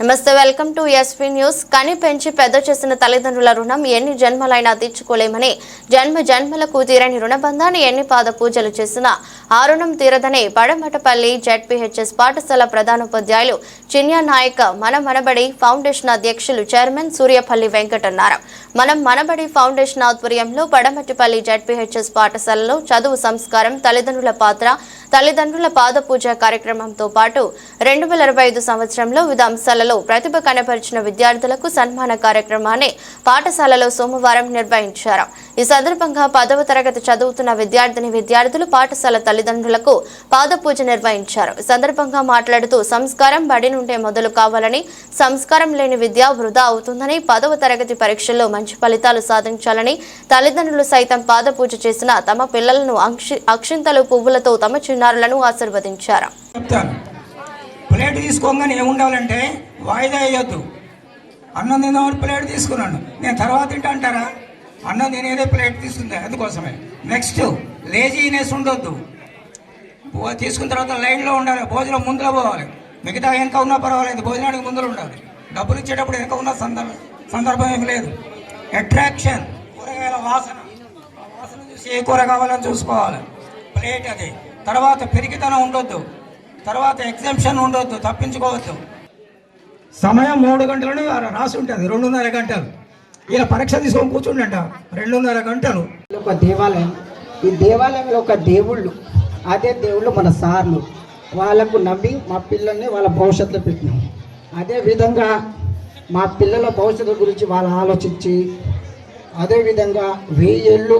నమస్తే welcome to SP news కని పెంచి పెద్ద చేసిన తల్లిదండ్రుల రుణం ఎన్ని జన్మలైనా తీర్చుకోలేమని జన్మ జన్మలకు తీరని రుణబంధాన్ని ఎన్ని పాద పూజలు చేసినా ఆ రుణం తీరదని పడమటపల్లి జెడ్పీహెచ్ఎస్ పాఠశాల ప్రధానోపాధ్యాయులు చిన్యా నాయక్ మన మనబడి ఫౌండేషన్ అధ్యక్షులు చైర్మన్ సూర్యపల్లి వెంకట్ అన్నారు మనం మనబడి ఫౌండేషన్ ఆధ్వర్యంలో పడమటిపల్లి జెడ్పీహెచ్ఎస్ పాఠశాలలో చదువు సంస్కారం తల్లిదండ్రుల పాత్ర తల్లిదండ్రుల పాద పూజ కార్యక్రమంతో పాటు రెండు వేల ఇరవై ఐదు సంవత్సరంలో వివిధ పాఠశాలలో ప్రతిభ కనపరిచిన విద్యార్థులకు సన్మాన కార్యక్రమాన్ని పాఠశాలలో సోమవారం నిర్వహించారు. ఈ సందర్భంగా పదవ తరగతి చదువుతున్న విద్యార్థిని విద్యార్థులు పాఠశాల తల్లిదండ్రులకు పాద పూజ నిర్వహించారు. ఈ సందర్భంగా మాట్లాడుతూ సంస్కారం బడి నుండే మొదలు కావాలని సంస్కారం లేని విద్య వృధా అవుతుందని పదవ తరగతి పరీక్షల్లో మంచి ఫలితాలు సాధించాలని తల్లిదండ్రులు సైతం పాదపూజ చేసిన తమ పిల్లలను అక్షింతలు పువ్వులతో తమ చిన్నారులను ఆశీర్వదించారు. ప్లేట్ తీసుకోగానే ఏముండాలంటే వాయిదా వేయొద్దు. అన్నం తిందామని ప్లేట్ తీసుకున్నాను. నేను తర్వాత తింటా అంటారా? అన్నం తినేదే ప్లేట్ తీసుకుందా? అందుకోసమే. నెక్స్ట్ లేజీనెస్ ఉండొద్దు. తీసుకున్న తర్వాత లైన్లో ఉండాలి. భోజనం ముందులో పోవాలి. మిగతా వెనక ఉన్నా పర్వాలేదు. భోజనానికి ముందులో ఉండాలి. డబ్బులు ఇచ్చేటప్పుడు వెనక ఉన్న సందర్భం సందర్భం ఏమి లేదు. అట్రాక్షన్ కూరగాయల వాసన. ఆ వాసన చూసి ఏ కూర కావాలని చూసుకోవాలి. ప్లేట్ అది. తర్వాత పెరిగితనం ఉండొద్దు. తర్వాత ఎగ్జంప్షన్ ఉండొద్దు. తప్పించుకోవద్దు. సమయం మూడు గంటలను రాసి ఉంటుంది రెండున్నర గంటలు. ఇలా పరీక్ష తీసుకొని కూర్చుండంట రెండున్నర గంటలు. ఒక దేవాలయం ఈ దేవాలయంలో ఒక దేవుళ్ళు అదే దేవుళ్ళు మన సార్లు. వాళ్ళకు నమ్మి మా పిల్లల్ని వాళ్ళ భవిష్యత్తులో పెట్టినాం. అదే విధంగా మా పిల్లల భవిష్యత్తు గురించి వాళ్ళు ఆలోచించి అదే విధంగా వెయ్యేళ్ళు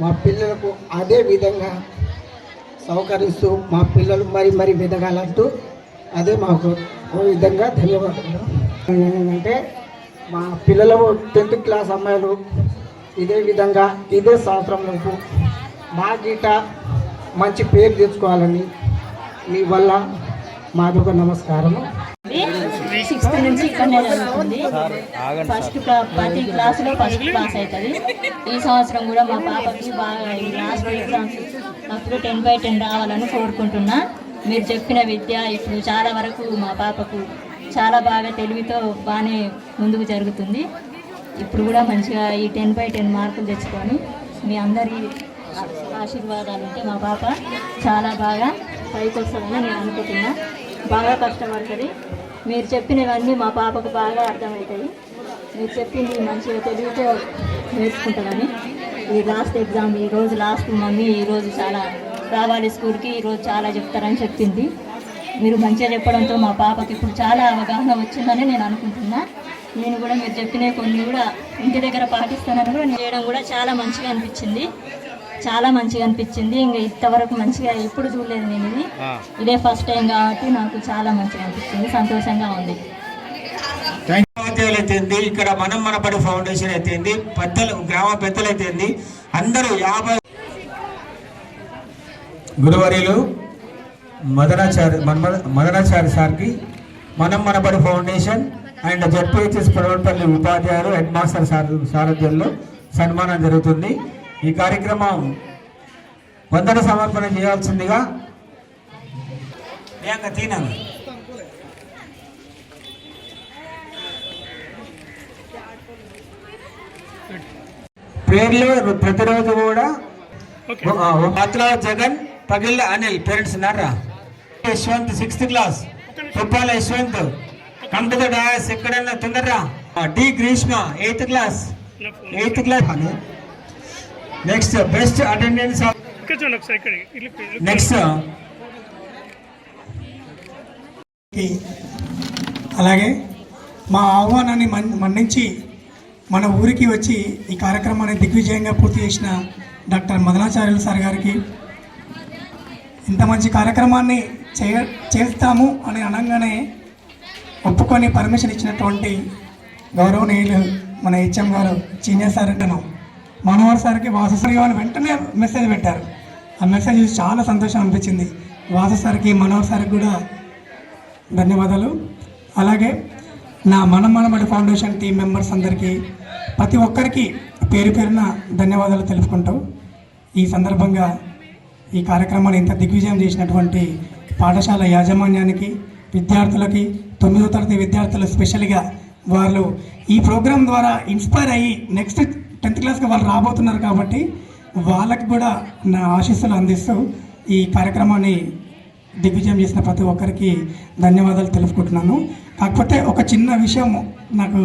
మా పిల్లలకు అదే విధంగా సహకరిస్తూ మా పిల్లలు మరి మరి ఎదగాలంటూ అదే మాకు ఓ విధంగా ధన్యవాదాలు ఏంటంటే మా పిల్లలు టెన్త్ క్లాస్ అమ్మాయిలు ఇదే విధంగా ఇదే సంవత్సరంలోపు మా గీట మంచి పేరు తెచ్చుకోవాలని మీ వల్ల మాదొక నమస్కారము. సిక్స్త్ నుంచి ఇక్కడనే ఫస్ట్ క్లా- ప్రతి క్లాసులో ఫస్ట్ క్లాస్ అవుతుంది. ఈ సంవత్సరం కూడా మా పాపకి బాగా ఈ లాస్ట్ ఎగ్జామ్స్ అప్పుడు టెన్ బై టెన్ రావాలని కోరుకుంటున్నా. మీరు చెప్పిన విద్య ఇప్పుడు చాలా వరకు మా పాపకు చాలా బాగా తెలివితో బాగానే ముందుకు జరుగుతుంది. ఇప్పుడు కూడా మంచిగా ఈ టెన్ బై టెన్ మార్కులు తెచ్చుకొని మీ అందరి ఆశీర్వాదాలు ఉంటే మా పాప చాలా బాగా పైకి వస్తుందని నేను అనుకుంటున్నా. బాగా కష్టపడుతుంది. మీరు చెప్పినవన్నీ మా పాపకు బాగా అర్థమవుతాయి. మీరు చెప్పింది మంచిగా తెలివితో నేర్చుకుంటుందని. ఈ లాస్ట్ ఎగ్జామ్ ఈ రోజు లాస్ట్ మమ్మీ ఈరోజు చాలా రావాలి స్కూల్కి ఈ రోజు చాలా చెప్తారని చెప్పింది. మీరు మంచిగా చెప్పడంతో మా పాపకి ఇప్పుడు చాలా అవగాహన వచ్చిందని నేను అనుకుంటున్నా. నేను కూడా మీరు చెప్పిన కొన్ని కూడా ఇంటి దగ్గర పాటిస్తానని కూడా నేను చేయడం కూడా చాలా మంచిగా అనిపించింది. చాలా మంచిగా అనిపించింది. ఇంకా ఇంతవరకు మంచిగా ఎప్పుడు చూడలేదు నేను ఇది. ఇదే ఫస్ట్ టైం కాబట్టి నాకు చాలా మంచిగా అనిపించింది సంతోషంగా ఉంది. ఇక్కడ మనం మనపడి ఫౌండేషన్ అయితేంది పెద్దలు గ్రామ పెద్దలు అయితేంది అందరూ యాభై గురువర్యులు మదనాచారి మన్మ- మదనాచారి సార్కి మనం Manabadi foundation and ZPHS Padavalapalli ఉపాధ్యాయులు హెడ్ మాస్టర్ సార్ సారథ్యంలో సన్మానం జరుగుతుంది. ఈ కార్యక్రమం వందన సమర్పణ చేయాల్సిందిగా ప్రియాంక తీనాను పేర్లు ప్రతిరోజు కూడా మాత్ర జగన్ పగిళ్ళ అనిల్ పేరెంట్స్ ఉన్నారా? Yashwant sixth class Tuppala Yashwant. Kampeda dais ఎక్కడన్నా తొందరరా D Greeshma eighth class eighth class next best attendance next అలాగే మా ఆహ్వానాన్ని మన్ మన్నించి మన ఊరికి వచ్చి ఈ కార్యక్రమాన్ని దిగ్విజయంగా పూర్తి చేసిన డాక్టర్ మదనాచార్యులు సార్ గారికి ఇంత మంచి కార్యక్రమాన్ని చేయ చేస్తాము అని అనగానే ఒప్పుకొని పర్మిషన్ ఇచ్చినటువంటి గౌరవనీయులు మన హెచ్ఎం గారు సీనియర్ సార్ అంటేను మనోహర్ సార్కి వాసు వాళ్ళు వెంటనే మెసేజ్ పెట్టారు. ఆ మెసేజ్ చాలా సంతోషం అనిపించింది. వాసు సార్కి మనోహర్ సార్కి కూడా ధన్యవాదాలు. అలాగే నా మనమనబడి ఫౌండేషన్ టీం మెంబర్స్ అందరికీ ప్రతి ఒక్కరికి పేరు పేరున ధన్యవాదాలు తెలుపుకుంటాం ఈ సందర్భంగా ఈ కార్యక్రమాన్ని ఇంత దిగ్విజయం చేసినటువంటి పాఠశాల యాజమాన్యానికి విద్యార్థులకి తొమ్మిదో తరగతి విద్యార్థులు స్పెషల్గా వాళ్ళు ఈ ప్రోగ్రాం ద్వారా ఇన్స్పైర్ అయ్యి నెక్స్ట్ టెన్త్ క్లాస్కి వాళ్ళు రాబోతున్నారు కాబట్టి వాళ్ళకి కూడా నా ఆశీస్సులు అందిస్తూ ఈ కార్యక్రమాన్ని దిగ్విజయం చేసిన ప్రతి ఒక్కరికి ధన్యవాదాలు తెలుపుకుంటున్నాను. కాకపోతే ఒక చిన్న విషయం నాకు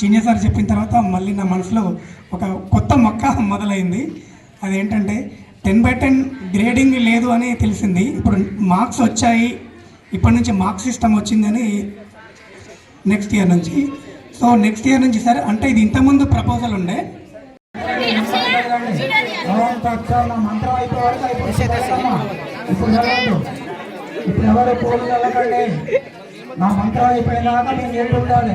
చిన్న సార్ చెప్పిన తర్వాత మళ్ళీ నా మనసులో ఒక కొత్త మొక్క మొదలైంది. అదేంటంటే టెన్ బై టెన్ గ్రేడింగ్ లేదు అని తెలిసింది. ఇప్పుడు మార్క్స్ వచ్చాయి. ఇప్పటి నుంచి మార్క్స్ సిస్టమ్ వచ్చిందని నెక్స్ట్ ఇయర్ నుంచి. సో నెక్స్ట్ ఇయర్ నుంచి సరే అంటే ఇది ఇంతకుముందు ప్రపోజల్ ఉండే. ఇప్పుడు ఎవరు పోలు వెళ్ళకండి నా మంత్రం అయిపోయినాక మీరు ఉండాలి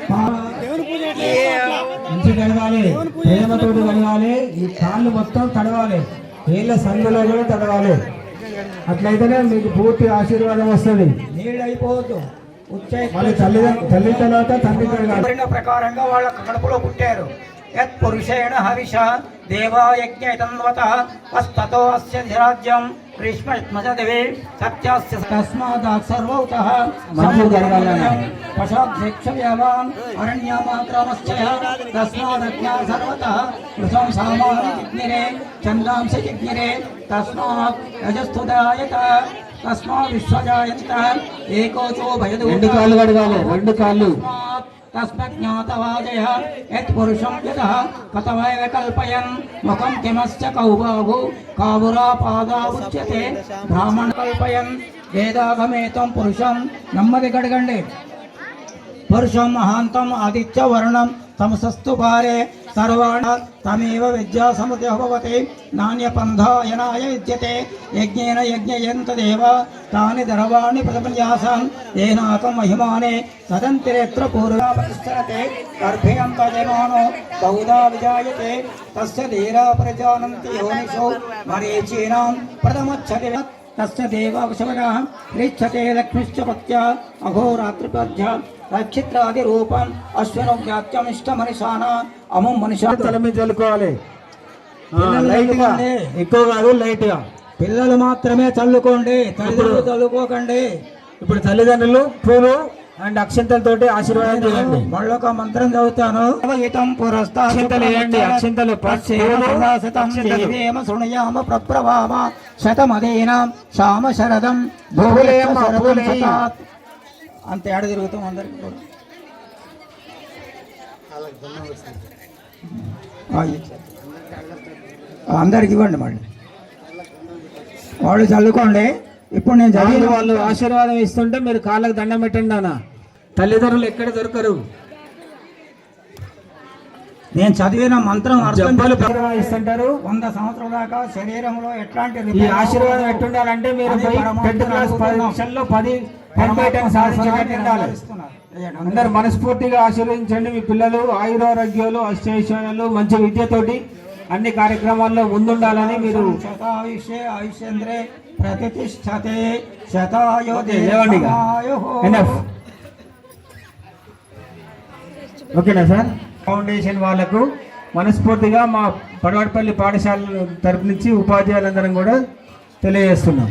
మంచి కడగాలి. ప్రేమతోటి కడగాలి. ఈ కాళ్ళు మొత్తం తడవాలి. నీళ్ళ సందులో కూడా తడవాలి. అట్లయితేనే మీకు పూర్తి ఆశీర్వాదం వస్తుంది. నీళ్ళైపోవద్దు మళ్ళీ తల్లి తల్లి తర్వాత తండ్రి ప్రకారంగా వాళ్ళ కడుపులో పుట్టారు. యత్ పురుషేణ హవిష దేవాయజ్ఞ తన్వత వస్తతో అస్య ధిరాజ్యం గ్రీష్మజ్మజదివే సత్యాస్య తస్మాదాత్ సర్వౌతః మంజూరు జరగాలన్న పశాధ్యక్ష వ్యావాన్ అరణ్యమాక్రమశ్చ తస్మాదజ్ఞా సర్వతః కృతం సామాని జిజ్ఞిరే చందాంశ జిజ్ఞిరే తస్మాత్ రజస్థుదాయత తస్మాత్ విశ్వజాయంత ఏకోచో భయదు రెండు కాళ్ళు కడగాలి రెండు కాళ్ళు। తస్మజ్ఞాతవాదయ యత్ పురుషం యతః కథమైవ కల్పయన్ ముఖం కిమశ్చ కౌబాహు కావురా పాదా ఉచ్యతే బ్రాహ్మణ కల్పయన్ వేదాగమేతం పురుషం నెమ్మది గడగండి పురుషం మహాంతం ఆదిత్య వర్ణం తమసస్తు భారే సర్వాణ తమేవ విద్యా సముద్య నాణ్యపంధాయనాయ విద్యతే యజ్ఞేన యజ్ఞయంతదేవ తాని దర్వాణి ప్రతిపన్యాసాన్ ఏనాకం మహిమానే సదంతిరేత్ర పూర్వాపతిష్టరతే గర్భేయం తజమానో బహుదా విజాయతే తస్య ధీరా ప్రజానంతి యోనిషో మరీచీనాం ప్రథమచ్చతి తస్య దేవావశవనः ప్రీచ్చతే లక్ష్మిశ్చ పత్య అఘోరాత్రిపద్య నక్షత్రాది రూపం అశ్వను జ్ఞాత్యమిష్ట మనిషాన అము మనిషా తల మీద చల్లుకోవాలి ఎక్కువ కాదు లైట్గా పిల్లలు మాత్రమే చల్లుకోండి. తల్లిదండ్రులు చల్లుకోకండి. ఇప్పుడు తల్లిదండ్రులు పూలు అండ్ అక్షంతలతోటి ఆశీర్వాదం చేయండి. మళ్ళీ ఒక మంత్రం చదువుతాను. పురస్తాక్షంతలు వేయండి అక్షంతలు శృణయామ ప్రప్రవామ శతమదేనాం శామ శరదం అంతే ఆడ తిరుగుతాం అందరికి అందరికి ఇవ్వండి మళ్ళీ. వాళ్ళు చల్లుకోండి. ఇప్పుడు నేను చదివిన వాళ్ళు ఆశీర్వాదం ఇస్తుంటే మీరు కాళ్ళకు దండం పెట్టండి అన్న తల్లిదండ్రులు ఎక్కడ దొరకరు? నేను చదివిన మంత్రం ఇస్తుంటారు. వంద సంవత్సరాల దాకా శరీరంలో ఎట్లాంటి ఈ ఆశీర్వాదం ఎట్టుండాలంటే మీరు టెన్త్ క్లాస్ పది నిమిషాల్లో పది అందరు మనస్ఫూర్తిగా ఆశీర్వదించండి మీ పిల్లలు ఆయురారోగ్యాలు అష్టైశ్వర్యాలు మంచి విద్యతోటి అన్ని కార్యక్రమాల్లో ముందుండాలని మీరు శతాయుషే ఆయుష్యంద్రే ప్రతిష్టతే శతాయో ఓకేనా సార్? ఫౌండేషన్ వాళ్ళకు మనస్ఫూర్తిగా మా పడవాడపల్లి పాఠశాల తరపు నుంచి ఉపాధ్యాయులందరం కూడా తెలియజేస్తున్నాం.